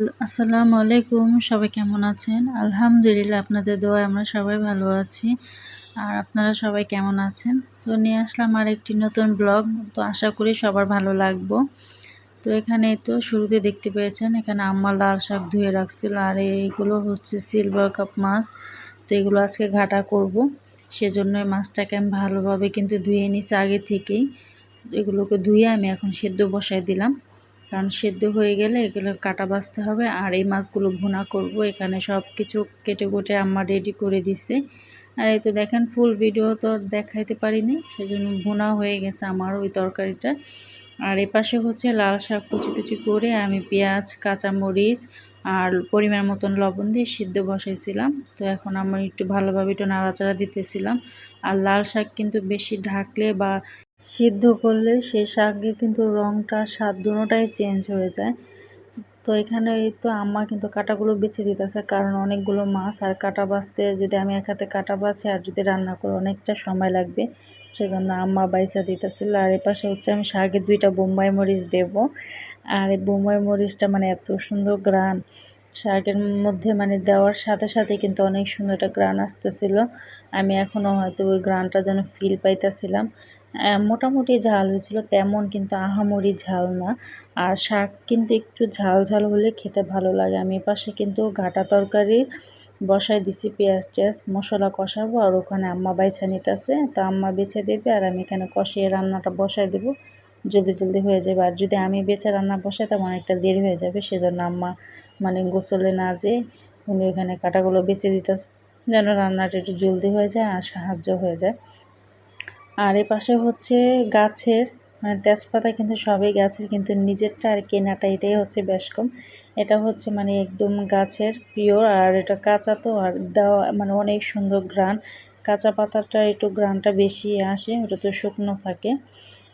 আসসালামু আলাইকুম, সবাই কেমন আছেন? আলহামদুলিল্লাহ, আপনাদের দোয়া আমরা সবাই ভালো আছি। আর আপনারা সবাই কেমন আছেন? তো নিয়ে আসলাম আর একটি নতুন ব্লগ, তো আশা করি সবার ভালো লাগবো। তো এখানে তো শুরুতে দেখতে পেয়েছেন, এখানে আম্মা লাল শাক ধুয়ে রাখছিল, আর এইগুলো হচ্ছে সিলভার কাপ মাছ। তো এগুলো আজকে ঘাটা করব সেজন্য মাছটাকে আমি ভালোভাবে কিন্তু ধুয়ে নিছি আগে থেকেই। এগুলোকে ধুয়ে আমি এখন সেদ্ধ বসাই দিলাম। কারণ সেদ্ধ হয়ে গেলে এগুলো কাটা বাছতে হবে। আর এই মাছগুলো ভুনা করব। এখানে সব কিছু কেটে কুটে আমার রেডি করে দিছে। আর এই তো দেখেন ফুল ভিডিও তো দেখাইতে পারিনি। সেজন্য ভুনা হয়ে গেছে আমার ওই তরকারিটা। আর এপাশে হচ্ছে লাল শাক কুচি কুচি করে আমি পেঁয়াজ, কাঁচামরিচ আর পরিমাণ মতন লবণ দিয়ে সিদ্ধ বসাইছিলাম। তো এখন আমার একটু ভালোভাবে একটু নাড়াচাড়া দিতেছিলাম। আর লাল শাক কিন্তু বেশি ঢাকলে বা সিদ্ধ করলে সেই শাকের কিন্তু রঙটা স্বাদ দুটোটাই চেঞ্জ হয়ে যায়। তো এখানে তো আম্মা কিন্তু কাটাগুলো বেছে দিতেছে, কারণ অনেকগুলো মাছ আর কাটা বাছতে যদি আমি এক হাতে কাটা বাছি আর যদি রান্না করি অনেকটা সময় লাগবে, সেজন্য আম্মা বাইসা দিতেছিল। আর এপাশে হচ্ছে আমি শাকের দুইটা বোম্বাই মরিচ দেব। আর এই বোম্বাই মরিচটা মানে এত সুন্দর গ্রান, শাকের মধ্যে মানে দেওয়ার সাথে সাথে কিন্তু অনেক সুন্দর একটা গ্রান আসতেছিল। আমি এখনও হয়তো ওই গ্রানটা যেন ফিল পাইতেছিলাম। মোটামুটি ঝাল হয়েছিল, তেমন কিন্তু আহামরি ঝাল না। আর শাক কিন্তু একটু ঝাল ঝাল হলে খেতে ভালো লাগে। আমি পাশে কিন্তু ঘাটা তরকারির বসাই দিছি, পেঁয়াজ টেয়াজ, মশলা কষাবো আর ওখানে আম্মা বাইছা নিতেছে। তো আম্মা বেছে দেবে আর আমি এখানে কষিয়ে রান্নাটা বসাই দেবো, জলদি জলদি হয়ে যাবে। আর যদি আমি বেছে রান্না বসাই তেমন অনেকটা দেরি হয়ে যাবে, সেজন্য আম্মা মানে গোসলে না যেয়ে উনি ওখানে কাটাগুলো বেছে দিতেছে, যেন রান্নাটা একটু জলদি হয়ে যায় আর সাহায্য হয়ে যায়। আর এ পাশে হচ্ছে গাছের মানে তেজপাতা কিন্তু সবই গাছের, কিন্তু নিজেরটা আর কেনাটা এটাই হচ্ছে বেশ কম এটা হচ্ছে মানে একদম গাছের পিওর, আর এটা কাঁচা তো, আর দেওয়া মানে অনেক সুন্দর গ্রান কাঁচা পাতাটা, একটু গ্রানটা বেশি আসে, ওটা তো শুকনো থাকে।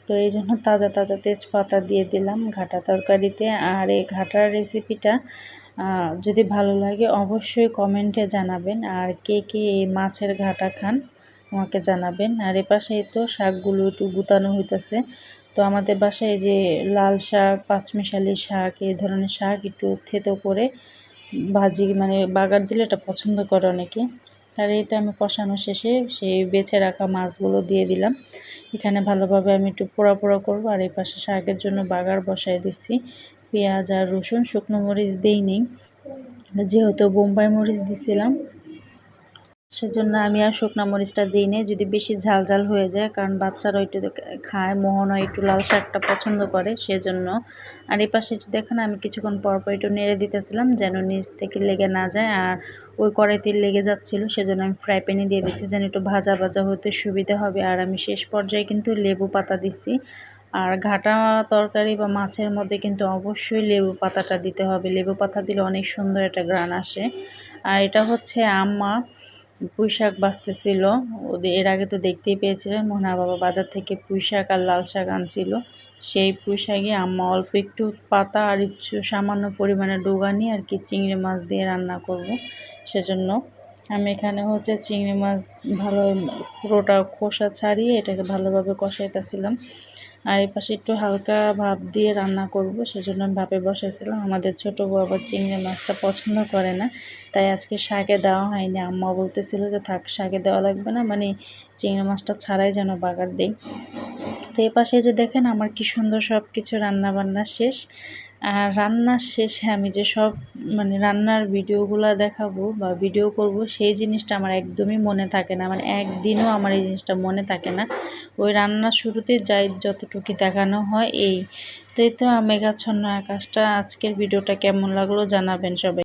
তো এই জন্য তাজা তাজা তেজপাতা দিয়ে দিলাম ঘাটা তরকারিতে। আর এই ঘাটার রেসিপিটা যদি ভালো লাগে অবশ্যই কমেন্টে জানাবেন। আর কে কে এই মাছের ঘাটা খান আমাকে জানাবেন। আর এপাশে তো শাকগুলো একটু গুতানো হইতেছে। তো আমাদের বাসায় যে লাল শাক, পাঁচমিশালি শাক, এই ধরনের শাক একটু থেতো করে ভাজি মানে বাগার দিলে এটা পছন্দ করে অনেকে। আর এইটা আমি কষানো শেষে সেই বেছে রাখা মাছগুলো দিয়ে দিলাম। এখানে ভালোভাবে আমি একটু পোড়া পোড়া করব। আর এই পাশে শাকের জন্য বাগার বসাই দিচ্ছি। পেঁয়াজ আর রসুন, শুকনো মরিচ দিই নেই যেহেতু বোম্বাই মরিচ দিছিলাম। সেজন্য আমি আর শুকনো মরিচটা দিই নি যদি বেশি ঝাল ঝাল হয়ে যায়, কারণ বাচ্চারা একটু খায় মোহন একটু লাল শাকটা পছন্দ করে, সেজন্য। আর এই পাশে দেখেন, আমি কিছুক্ষণ পর পর একটু নেড়ে দিতেছিলাম, যেন নিচ থেকে লেগে না যায়, আর ওই কড়াইতে লেগে যাচ্ছিল, সেজন্য আমি ফ্রাই প্যানে দিয়ে দিচ্ছি যেন একটু ভাজা ভাজা হতে সুবিধা হবে। আর আমি শেষ পর্যায়ে কিন্তু লেবু পাতা দিছি। আর ঘাটা তরকারি বা মাছের মধ্যে কিন্তু অবশ্যই লেবু পাতাটা দিতে হবে। লেবু পাতা দিলে অনেক সুন্দর একটা গ্রান আসে। আর এটা হচ্ছে আম্মা পুঁই শাক বাঁচতেছিল। ওদের, এর আগে তো দেখতেই পেয়েছিলেন মোহনা বাবা বাজার থেকে পুঁই শাক আর লাল শাক আনছিল। সেই পুঁই শাকে আম্মা অল্প একটু পাতা আর একটু সামান্য পরিমাণে ডোগানি আর কি চিংড়ি মাছ দিয়ে রান্না করব। সেজন্য আমি এখানে হচ্ছে চিংড়ি মাছ ভালো পুরোটা খোসা ছাড়িয়ে এটাকে ভালোভাবে কষাইতেছিলাম। আর এই পাশে একটু হালকা ভাপ দিয়ে রান্না করব, সেজন্য আমি ভাপে বসেছিলাম। আমাদের ছোটো বউ আবার চিংড়ি মাছটা পছন্দ করে না, তাই আজকে শাকে দেওয়া হয়নি। আম্মা বলতেছিল যে, থাক, শাকে দেওয়া লাগবে না মানে চিংড়ি মাছটা ছাড়াই যেন বাগার দিই। তো এ পাশে যে দেখেন, আমার কি সুন্দর সব কিছু রান্নাবান্না শেষ। আর রান্নার শেষে আমি যে সব মানে রান্নার ভিডিওগুলো দেখাবো বা ভিডিও করব, সেই জিনিসটা আমার একদমই মনে থাকে না। মানে একদিনও আমার এই জিনিসটা মনে থাকে না। ওই রান্না শুরুতে যাই, যতটুকু দেখানো হয় এই। তো এই তো, মেঘাচ্ছন্ন আকাশটা। আজকের ভিডিওটা কেমন লাগল জানাবেন সবাই।